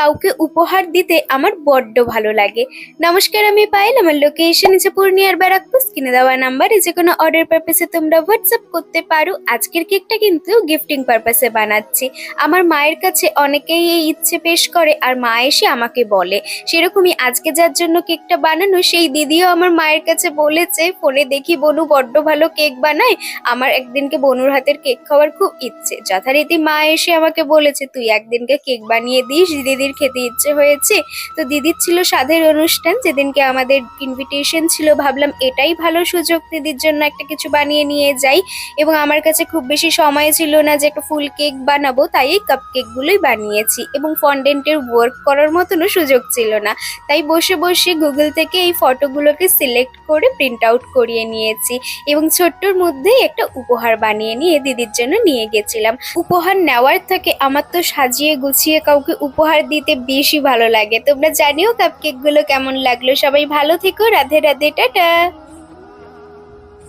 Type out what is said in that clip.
কাউকে উপহার দিতে আমার বড্ড ভালো লাগে। নমস্কার, আমি পায়েল। আমার লোকেশন আছে পূর্ণিয়ার ব্যারাকপুর। কিনে দেওয়া নাম্বারে যে কোনো অর্ডার পারপাসে তোমরা হোয়াটসঅ্যাপ করতে পারো। আজকের কেকটা কিন্তু গিফটিং পারপাসে বানাচ্ছি। আমার মায়ের কাছে অনেকেই এই ইচ্ছে পেশ করে আর মা এসে আমাকে বলে। সেরকমই আজকে যার জন্য কেকটা বানানো, সেই দিদিও আমার মায়ের কাছে বলেছে, ফোনে দেখি বনু বড্ড ভালো কেক বানায়। আমার একদিনকে বনুর হাতের কেক খাওয়ার খুব ইচ্ছে। যথারীতি মা এসে আমাকে বলেছে, তুই একদিনকে কেক বানিয়ে দিস, দিদির খেতে ইচ্ছে হয়েছে। তো দিদির ছিল স্বাদের অনুষ্ঠান, যেদিনকে আমাদের ইনভিটেশন ছিল। ভাবলাম এটাই ভালো সুযোগ দিদির জন্য একটা কিছু বানিয়ে নিয়ে যাই। এবং আমার কাছে খুব বেশি সময় ছিল না যে একটা ফুল কেক বানাবো, তাই এই কাপ কেকগুলোই বানিয়েছি। এবং ফন্ডেন্টের ওয়ার্ক করার মতনও সুযোগ ছিল না। তাই বসে বসে গুগল থেকে এই ফটোগুলোকে সিলেক্ট করে প্রিন্ট আউট করিয়ে নিয়েছি। এবং ছোট্টর মধ্যেই একটা উপহার বানিয়ে নিয়ে দিদির জন্য নিয়ে গেছিলাম। উপহার নেওয়ার থেকে আমার তো সাজিয়ে গুছিয়ে কাউকে উপহার দিতে বেশি ভালো লাগে। তোমরা জানিও কাপকেকগুলো কেমন লাগল। সবাই ভালো থেকো। রাধে রাধে, টাটা।